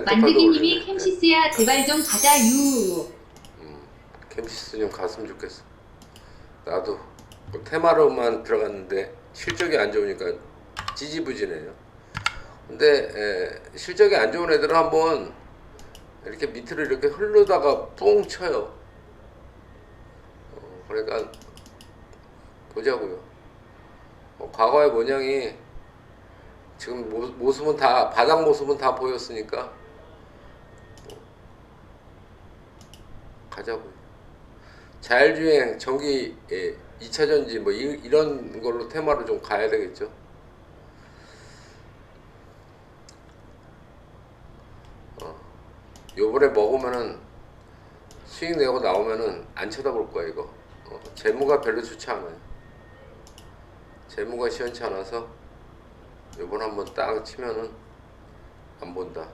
만드기님이. 캠시스야 제발 좀 가자 유. 음, 캠시스 좀 갔으면 좋겠어. 나도 뭐 테마로만 들어갔는데 실적이 안 좋으니까 지지부진해요. 근데 에, 실적이 안 좋은 애들은 한번 이렇게 밑으로 이렇게 흐르다가 뿡 쳐요. 어, 그러니까 보자고요. 어, 과거의 모양이 지금 모, 모습은 다 바닥 모습은 다 보였으니까 가자고요. 자율주행 전기 예, 2차 전지 뭐 이, 이런 걸로 테마로 좀 가야 되겠죠. 어, 요번에 먹으면은 수익 내고 나오면은 안 쳐다볼 거야 이거. 어, 재무가 별로 좋지 않아요. 재무가 시원치 않아서 요번 한번 딱 치면은 안 본다.